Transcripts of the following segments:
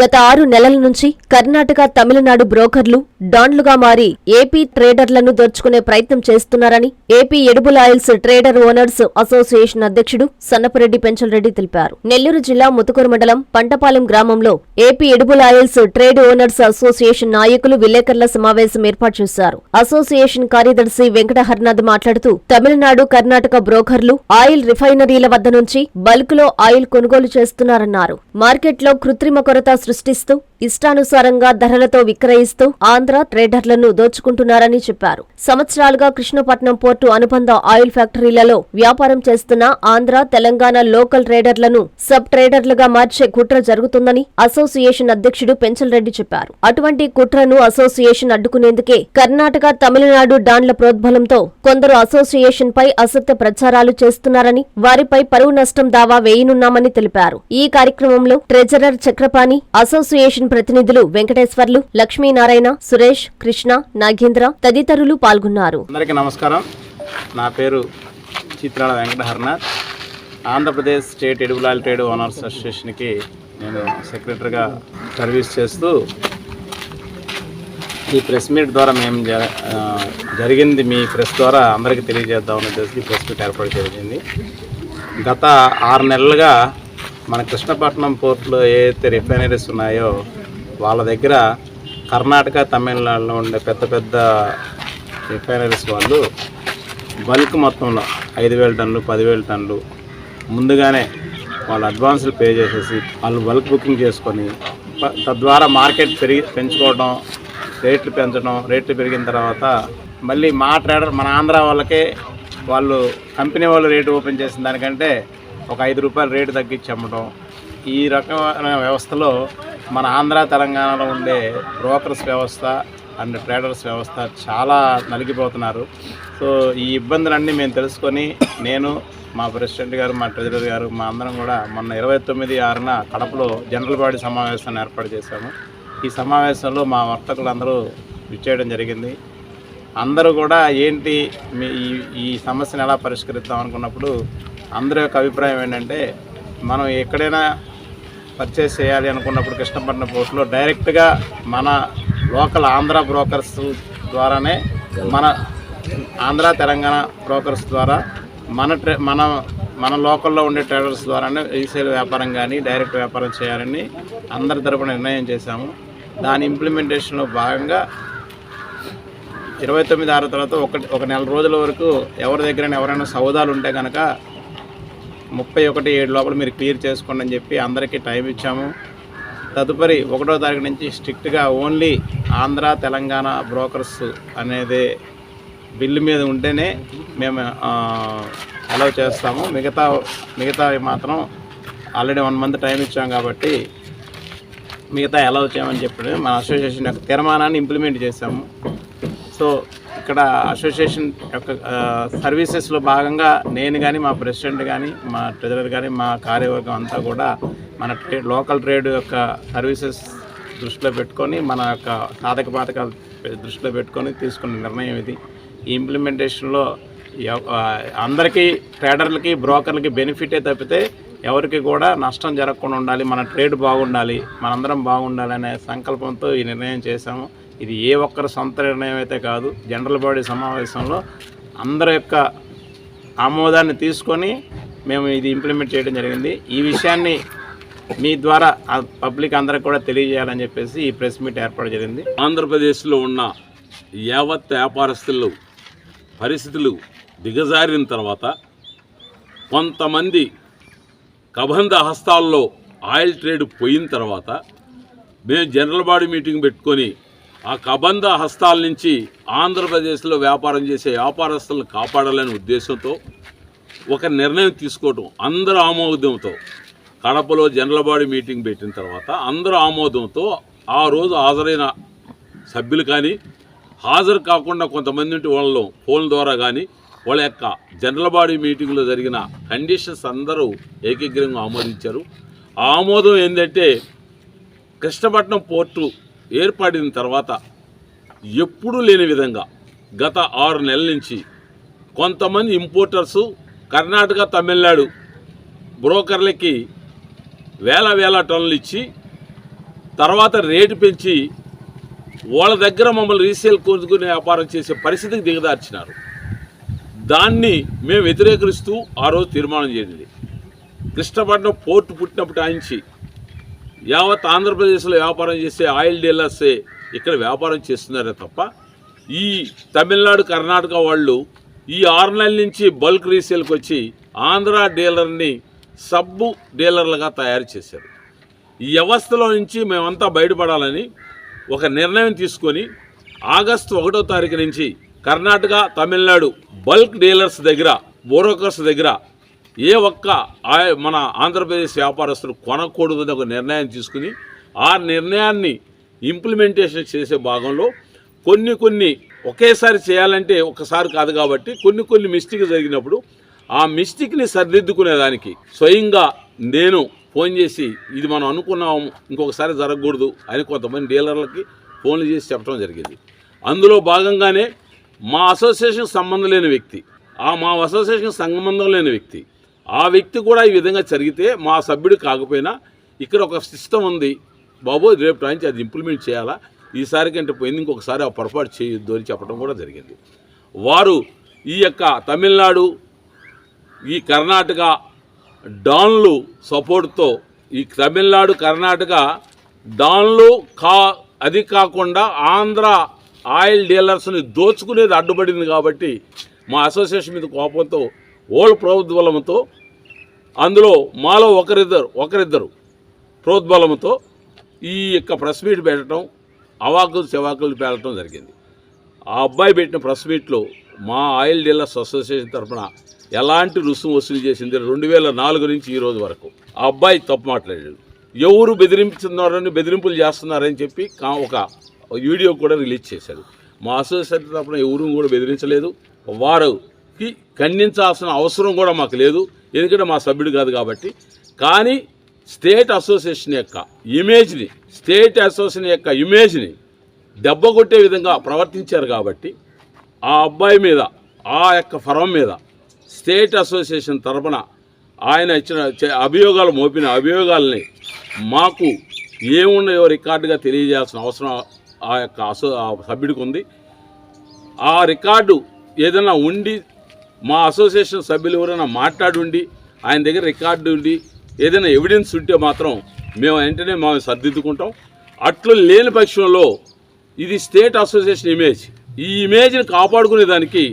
గత ఆరు నెలల నుంచి కర్ణాటక తమిళనాడు బ్రోకర్లు డాన్లుగా మారి ఏపీ ట్రేడర్లను దోచుకునే ప్రయత్నం చేస్తున్నారని AP edible oils trader owners association అధ్యక్షుడు సన్నపరెడ్డి పెంచలరెడ్డి తెలిపారు. నెల్లూరు జిల్లా ముతుకూరు మండలం పంటపాలెం గ్రామంలో AP edible oils trade owners association నాయకులు విలేకరుల సమావేశం ఏర్పాటు చేశారు. అసోసియేషన్ కార్యదర్శి వెంకట హర్నాథ్ మాట్లాడుతూ తమిళనాడు కర్ణాటక బ్రోకర్లు ఆయిల్ రిఫైనరీల వద్ద నుంచి బల్క్లో ఆయిల్ కొనుగోలు చేస్తున్నారన్నారు. మార్కెట్లో కృత్రిమ కొరత సృష్టిస్తూ ఇష్టానుసారంగా ధరలతో విక్రయిస్తూ ఆంధ్ర ట్రేడర్లను దోచుకుంటున్నారని చెప్పారు. సంవత్సరాలుగా కృష్ణపట్నం పోర్టు అనుబంధ ఆయిల్ ఫ్యాక్టరీలలో వ్యాపారం చేస్తున్న ఆంధ్ర తెలంగాణ లోకల్ ట్రేడర్లను సబ్ ట్రేడర్లుగా మార్చే కుట్ర జరుగుతుందని అసోసియేషన్ అధ్యక్షుడు పెంచలరెడ్డి చెప్పారు. అటువంటి కుట్రను అసోసియేషన్ అడ్డుకునేందుకే కర్ణాటక తమిళనాడు డాన్ల ప్రోద్బలంతో కొందరు అసోసియేషన్ పై అసత్య ప్రచారాలు చేస్తున్నారని వారిపై పరువు నష్టం దావా వేయనున్నామని తెలిపారు. ఈ కార్యక్రమంలో ట్రెజరర్ చక్రపాణి అసోసియేషన్ ప్రతినిధులు వెంకటేశ్వర్లు లక్ష్మీనారాయణ సురేష్ కృష్ణ నాగేంద్ర తదితరులు పాల్గొన్నారు. అందరికీ నమస్కారం. నా పేరు Chitrala Venkataharnath. Andhra Pradesh state edible trade owners అసోసియేషన్కి నేను సెక్రటరీగా సర్వీస్ చేస్తూ ఈ ప్రెస్ మీట్ ద్వారా మేము జ- జరిగింది. మీ ప్రెస్ ద్వారా అందరికీ తెలియజేద్దామని ఉద్దేశించి ప్రెస్ మీట్ ఏర్పాటు జరిగింది. గత ఆరు నెలలుగా మన కృష్ణపట్నం పోర్టులో ఏదైతే రిఫైనరీస్ ఉన్నాయో వాళ్ళ దగ్గర కర్ణాటక తమిళనాడులో ఉండే పెద్ద పెద్ద రిఫైనరీస్ వాళ్ళు బల్క్ మొత్తంలో ఐదు వేల టన్నులు పదివేల టన్నులు ముందుగానే వాళ్ళు అడ్వాన్సులు పే చేసేసి వాళ్ళు బల్క్ బుకింగ్ చేసుకొని తద్వారా మార్కెట్ పెరిగి పెంచుకోవడం రేట్లు పెంచడం రేట్లు పెరిగిన తర్వాత మళ్ళీ మా ట్రేడర్ మన ఆంధ్ర వాళ్ళకే వాళ్ళు కంపెనీ వాళ్ళు రేటు ఓపెన్ చేసిన దానికంటే ఒక ఐదు రూపాయలు రేటు తగ్గించి అమ్మడం ఈ రకమైన వ్యవస్థలో మన ఆంధ్ర తెలంగాణలో ఉండే బ్రోకర్స్ వ్యవస్థ అండ్ ట్రేడర్స్ వ్యవస్థ చాలా నలిగిపోతున్నారు. సో ఈ ఇబ్బందులన్నీ మేము తెలుసుకొని నేను మా ప్రెసిడెంట్ గారు మా ట్రెజరర్ గారు మా అందరం కూడా మొన్న ఇరవై తొమ్మిది ఆరున కడపలో జనరల్ బాడీ సమావేశాన్ని ఏర్పాటు చేశాము. ఈ సమావేశంలో మా వర్తకులందరూ విచ్చేయడం జరిగింది. అందరూ కూడా ఏంటి మీ ఈ ఈ సమస్యను ఎలా పరిష్కరిద్దాం అనుకున్నప్పుడు అందరి యొక్క అభిప్రాయం ఏంటంటే మనం ఎక్కడైనా పర్చేస్ చేయాలి అనుకున్నప్పుడు కృష్ణపట్నం పోర్టులో డైరెక్ట్గా మన లోకల్ ఆంధ్ర బ్రోకర్స్ ద్వారానే మన ఆంధ్ర తెలంగాణ బ్రోకర్స్ ద్వారా మన ట్రే మన మన లోకల్లో ఉండే ట్రేడర్స్ ద్వారానే రీసేల్ వ్యాపారం కానీ డైరెక్ట్ వ్యాపారం చేయాలని అందరి తరపున నిర్ణయం చేశాము. దాని ఇంప్లిమెంటేషన్లో భాగంగా ఇరవై తొమ్మిది ఆరు తర్వాత ఒక ఒక నెల రోజుల వరకు ఎవరి దగ్గర ఎవరైనా సౌదాలు ఉంటే కనుక ముప్పై ఒకటి ఏడు లోపల మీరు క్లియర్ చేసుకోండి అని చెప్పి అందరికీ టైం ఇచ్చాము. తదుపరి ఒకటో తారీఖు నుంచి స్ట్రిక్ట్గా ఓన్లీ ఆంధ్ర తెలంగాణ బ్రోకర్స్ అనేది బిల్లు మీద ఉంటేనే మేము అలౌ చేస్తాము. మిగతా మిగతావి మాత్రం ఆల్రెడీ వన్ మంత్ టైం ఇచ్చాం కాబట్టి మిగతా అలౌ చేయమని చెప్పి మన అసోసియేషన్ యొక్క తీర్మానాన్ని ఇంప్లిమెంట్ చేశాము. సో ఇక్కడ అసోసియేషన్ యొక్క సర్వీసెస్లో భాగంగా నేను కానీ మా ప్రెసిడెంట్ కానీ మా ట్రెజరర్ కానీ మా కార్యవర్గం అంతా కూడా మన ట్రేడ్ లోకల్ ట్రేడ్ యొక్క సర్వీసెస్ దృష్టిలో పెట్టుకొని మన యొక్క సాధక బాధకాలు దృష్టిలో పెట్టుకొని తీసుకున్న నిర్ణయం ఇది. ఈ ఇంప్లిమెంటేషన్లో అందరికీ ట్రేడర్లకి బ్రోకర్లకి బెనిఫిటే తప్పితే ఎవరికి కూడా నష్టం జరగకుండా ఉండాలి మన ట్రేడ్ బాగుండాలి మనందరం బాగుండాలి అనే సంకల్పంతో ఈ నిర్ణయం చేశాము. ఇది ఏ ఒక్కరి సొంత నిర్ణయం అయితే కాదు. జనరల్ బాడీ సమావేశంలో అందరి యొక్క ఆమోదాన్ని తీసుకొని మేము ఇది ఇంప్లిమెంట్ చేయడం జరిగింది. ఈ విషయాన్ని మీ ద్వారా పబ్లిక్ అందరికి కూడా తెలియజేయాలని చెప్పేసి ఈ ప్రెస్ మీట్ ఏర్పాటు జరిగింది. ఆంధ్రప్రదేశ్లో ఉన్న యావత్ వ్యాపారస్తులు పరిస్థితులు దిగజారిన తర్వాత కొంతమంది కబంధ హస్తాల్లో ఆయిల్ ట్రేడ్ పోయిన తర్వాత మేము జనరల్ బాడీ మీటింగ్ పెట్టుకొని ఆ కబంధ హస్తాల నుంచి ఆంధ్రప్రదేశ్లో వ్యాపారం చేసే వ్యాపారస్తులను కాపాడాలనే ఉద్దేశంతో ఒక నిర్ణయం తీసుకోవటం అందరూ ఆమోదంతో కడపలో జనరల్ బాడీ మీటింగ్ పెట్టిన తర్వాత అందరూ ఆమోదంతో ఆ రోజు హాజరైన సభ్యులు కానీ హాజరు కాకుండా కొంతమంది ఉంటే ఫోన్ ద్వారా కానీ వాళ్ళ యొక్క జనరల్ బాడీ మీటింగ్లో జరిగిన కండిషన్స్ అందరూ ఏకగ్రీవంగా ఆమోదించారు. ఆ ఆమోదం ఏంటంటే కృష్ణపట్నం పోర్టు ఏర్పడిన తర్వాత ఎప్పుడూ లేని విధంగా గత ఆరు నెలల నుంచి కొంతమంది ఇంపోర్టర్సు కర్ణాటక తమిళనాడు బ్రోకర్లకి వేల వేల టన్నులు ఇచ్చి తర్వాత రేటు పెంచి వాళ్ళ దగ్గర మమ్మల్ని రీసేల్ కొనుక్కునే వ్యాపారం చేసే పరిస్థితికి దిగదార్చినారు. దాన్ని మేము వ్యతిరేకరిస్తూ ఆ రోజు తీర్మానం చేసింది. కృష్ణపట్నం పోర్టు పుట్టినప్పుడు ఆయించి యావత్ ఆంధ్రప్రదేశ్లో వ్యాపారం చేసే ఆయిల్ డీలర్సే ఇక్కడ వ్యాపారం చేస్తున్నారే తప్ప ఈ తమిళనాడు కర్ణాటక వాళ్ళు ఈ ఆరు నెలల నుంచి బల్క్ రీసేల్కి వచ్చి ఆంధ్ర డీలర్ని సబ్బు డీలర్లుగా తయారు చేశారు. ఈ వ్యవస్థలో నుంచి మేమంతా బయటపడాలని ఒక నిర్ణయం తీసుకొని ఆగస్టు ఒకటో తారీఖు నుంచి కర్ణాటక తమిళనాడు బల్క్ డీలర్స్ దగ్గర బ్రోకర్స్ దగ్గర ఏ ఒక్క ఆ- మన ఆంధ్రప్రదేశ్ వ్యాపారస్తులు కొనకూడదని ఒక నిర్ణయం తీసుకుని ఆ నిర్ణయాన్ని ఇంప్లిమెంటేషన్ చేసే భాగంలో కొన్ని కొన్ని ఒకేసారి చేయాలంటే ఒకసారి కాదు కాబట్టి కొన్ని కొన్ని మిస్టేక్ జరిగినప్పుడు ఆ మిస్టేక్ని సరిదిద్దుకునేదానికి స్వయంగా నేను ఫోన్ చేసి ఇది మనం అనుకున్నాం ఇంకొకసారి జరగకూడదు అని కొంతమంది డీలర్లకి ఫోన్లు చేసి చెప్పడం జరిగింది. అందులో భాగంగానే మా అసోసియేషన్ సంబంధం లేని వ్యక్తి ఆ మా అసోసియేషన్ సంబంధం లేని వ్యక్తి ఆ వ్యక్తి కూడా ఈ విధంగా జరిగితే మా సభ్యుడు కాకపోయినా ఇక్కడ ఒక సిస్టమ్ ఉంది. బాబు రేపు నుంచి అది ఇంప్లిమెంట్ చేయాలా? ఈసారి కంటే పోయింది ఇంకొకసారి ఆ పొరపాటు చేయొద్దు అని చెప్పడం కూడా జరిగింది. వారు ఈ యొక్క తమిళనాడు ఈ కర్ణాటక డాన్లు సపోర్ట్తో ఈ తమిళనాడు కర్ణాటక డాన్లు కా అది కాకుండా ఆంధ్ర ఆయిల్ డీలర్స్ని దోచుకునేది అడ్డుపడింది కాబట్టి మా అసోసియేషన్ మీద కోపంతో ఓల్డ్ ప్రభుత్వలంతో అందులో మాలో ఒకరిద్దరు ఒకరిద్దరు ప్రోద్బలంతో ఈ యొక్క ప్రెస్ మీట్ పెట్టడం అవాకులు చెవాకులు పేలటం జరిగింది. ఆ అబ్బాయి పెట్టిన ప్రెస్ మీట్లో మా ఆయిల్ డీలర్స్ అసోసియేషన్ తరఫున ఎలాంటి రుసుము వసూలు చేసింది రెండు వేల నాలుగు నుంచి ఈ రోజు వరకు. ఆ అబ్బాయి తప్పు మాట్లాడాడు. ఎవరు బెదిరింపుతున్నారని బెదిరింపులు చేస్తున్నారని చెప్పి కా- ఒక వీడియో కూడా రిలీజ్ చేశారు. మా అసోసియేషన్ తరఫున ఎవరు కూడా బెదిరించలేదు. వారికి ఖండించాల్సిన అవసరం కూడా మాకు లేదు. ఎందుకంటే మా సభ్యుడు కాదు కాబట్టి. కానీ స్టేట్ అసోసియేషన్ యొక్క ఇమేజ్ని స్టేట్ అసోసియేషన్ యొక్క ఇమేజ్ని దెబ్బ కొట్టే విధంగా ప్రవర్తించారు కాబట్టి ఆ అబ్బాయి మీద ఆ యొక్క ఫరం మీద స్టేట్ అసోసియేషన్ తరపున ఆయన ఇచ్చిన అభియోగాలు మోపిన అభియోగాల్ని మాకు ఏమున్నాయో రికార్డుగా తెలియజేయాల్సిన అవసరం ఆ యొక్క అసో ఆ సభ్యుడికి ఉంది. ఆ రికార్డు ఏదైనా ఉండి మా అసోసియేషన్ సభ్యులు ఎవరైనా మాట్లాడుండి ఆయన దగ్గర రికార్డు ఉండి ఏదైనా ఎవిడెన్స్ ఉంటే మాత్రం మేము వెంటనే మేము సర్దిద్దుకుంటాం. అట్లు లేని పక్షంలో ఇది స్టేట్ అసోసియేషన్ ఇమేజ్ ఈ ఇమేజ్ని కాపాడుకునే దానికి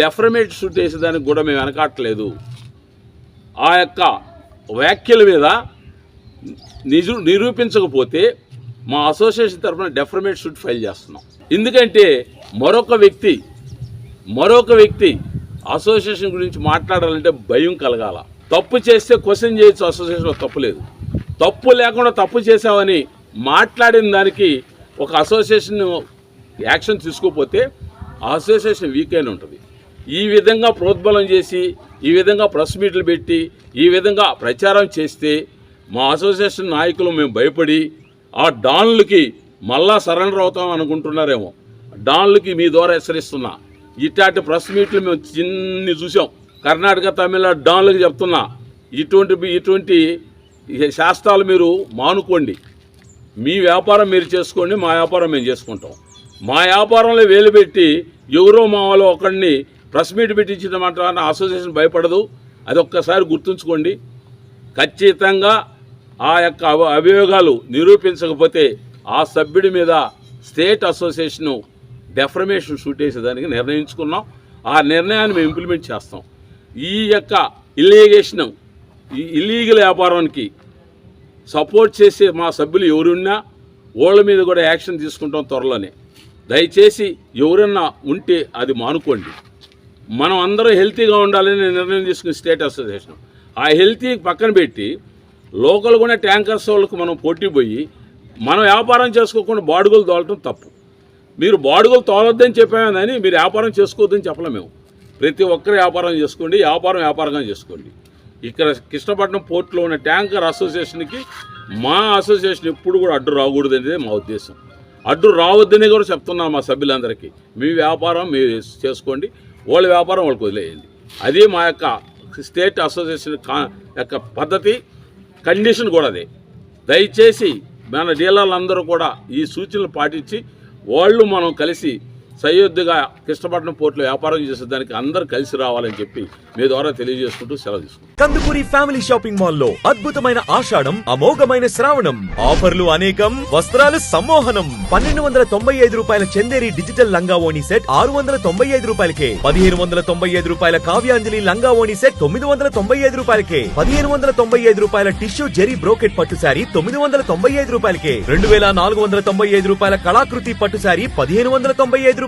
డెఫర్మేట్ షూట్ వేసేదానికి కూడా మేము వెనకాట్లేదు ఆ యొక్క వ్యాఖ్యల మీద నిజు నిరూపించకపోతే మా అసోసియేషన్ తరఫున డెఫర్మేట్ షూట్ ఫైల్ చేస్తున్నాం. ఎందుకంటే మరొక వ్యక్తి మరొక వ్యక్తి అసోసియేషన్ గురించి మాట్లాడాలంటే భయం కలగాల. తప్పు చేస్తే క్వశ్చన్ చేయొచ్చు అసోసియేషన్లో తప్పు లేదు. తప్పు లేకుండా తప్పు చేసామని మాట్లాడిన దానికి ఒక అసోసియేషన్ యాక్షన్ తీసుకోకపోతే అసోసియేషన్ వీక్ అయిన ఉంటుంది. ఈ విధంగా ప్రోద్బలం చేసి ఈ విధంగా ప్రెస్ మీట్లు పెట్టి ఈ విధంగా ప్రచారం చేస్తే మా అసోసియేషన్ నాయకులు మేము భయపడి ఆ డాన్లకి మళ్ళా సరెండర్ అవుతాం అనుకుంటున్నారేమో. డాన్లకి మీ ద్వారా హెచ్చరిస్తున్నా. ఇట్లాంటి ప్రెస్ మీట్లు మేము చిన్ని చూసాం. కర్ణాటక తమిళనాడు డాన్లకు చెప్తున్నా. ఇటువంటి ఇటువంటి శాస్త్రాలు మీరు మానుకోండి. మీ వ్యాపారం మీరు చేసుకోండి మా వ్యాపారం మేము చేసుకుంటాం. మా వ్యాపారంలో వేలు పెట్టి ఎవరో మా వాళ్ళు ఒకడిని ప్రెస్ మీట్ పెట్టించిన మాట అసోసియేషన్ భయపడదు. అది ఒక్కసారి గుర్తుంచుకోండి. ఖచ్చితంగా ఆ యొక్క అభియోగాలు నిరూపించకపోతే ఆ సభ్యుడి మీద స్టేట్ అసోసియేషను డెఫర్మేషన్ షూట్ వేసేదానికి నిర్ణయించుకున్నాం. ఆ నిర్ణయాన్ని మేము ఇంప్లిమెంట్ చేస్తాం. ఈ యొక్క ఇల్లీగేషన్ ఈ ఇల్లీగల్ వ్యాపారానికి సపోర్ట్ చేసే మా సభ్యులు ఎవరున్నా వాళ్ళ మీద కూడా యాక్షన్ తీసుకుంటాం త్వరలోనే. దయచేసి ఎవరన్నా ఉంటే అది మానుకోండి. మనం అందరం హెల్తీగా ఉండాలని నిర్ణయం తీసుకుని స్టేట్ అసోసియేషన్. ఆ హెల్తీ పక్కన పెట్టి లోకల్ కూడా ట్యాంకర్స్ వాళ్ళకు మనం పోటీ పోయి మనం వ్యాపారం చేసుకోకుండా బాడుగులు దోలటం తప్పు. మీరు బాడుగులు తోలొద్దని చెప్పామని కానీ మీరు వ్యాపారం చేసుకోవద్దని చెప్పలేము మేము. ప్రతి ఒక్కరు వ్యాపారం చేసుకోండి వ్యాపారం వ్యాపారంగా చేసుకోండి. ఇక్కడ కృష్ణపట్నం పోర్టులో ఉన్న ట్యాంకర్ అసోసియేషన్కి మా అసోసియేషన్ ఎప్పుడు కూడా అడ్డు రాకూడదు అనేది మా ఉద్దేశం. అడ్డు రావద్దని కూడా చెప్తున్నాం మా సభ్యులందరికీ. మీ వ్యాపారం మీరు చేసుకోండి వాళ్ళ వ్యాపారం వాళ్ళకి వదిలేయండి. అది మా యొక్క స్టేట్ అసోసియేషన్ కా యొక్క పద్ధతి కండిషన్ కూడా అదే. దయచేసి మన డీలర్లందరూ కూడా ఈ సూచనలు పాటించి వాళ్ళు మనం కలిసి సయోధ్యగా కృష్ణపట్నం పోర్టులో వ్యాపారం చేసేదానికి అందరూ కలిసి రావాలని చెప్పి మీ ద్వారా తెలియజేసుకుంటూ సెలవు తీసుకుంటాం కందుకూరి ఫ్యామిలీ షాపింగ్ మాల్లో అద్భుతమైన ఆషాఢం అమోఘమైన శ్రావణం. ఆఫర్లు అనేకం వస్త్రాలు సమ్మోహనం. పన్నెండు వందల తొంభై ఐదు రూపాయల చందేరి డిజిటల్ లంగా ఓణి సెట్ ఆరు వందల తొంభై ఐదు రూపాయలకే. పదిహేను వందల తొంభై ఐదు రూపాయల కావ్యాంజలి లంగా ఓణి సెట్ తొమ్మిది వందల తొంభై ఐదు రూపాయలకే. పదిహేను వందల తొంభై ఐదు రూపాయల టిష్యూ జెరీ బ్రోకెట్ పట్టు శారీ తొమ్మిది వందల తొంభై ఐదు రూపాయలకే. రెండు వేల నాలుగు వందల తొంభై ఐదు రూపాయల కళాకృతి పట్టు శారీ పదిహేను వందల తొంభై ఐదు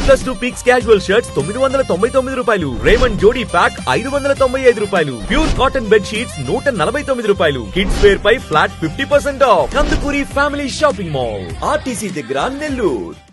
one plus two pieces casual shirts తొమ్మిది వందల తొంభై తొమ్మిది రూపాయలు. రేమండ్ జోడీ ప్యాక్ ఐదు వందల తొంభై ఐదు రూపాయలు. ప్యూర్ కాటన్ బెడ్ షీట్స్ నూట నలభై తొమ్మిది రూపాయలు. కిడ్స్ వేర్ పై flat fifty percent off Kandukuri family shopping mall RTC దగ్గర నెల్లూరు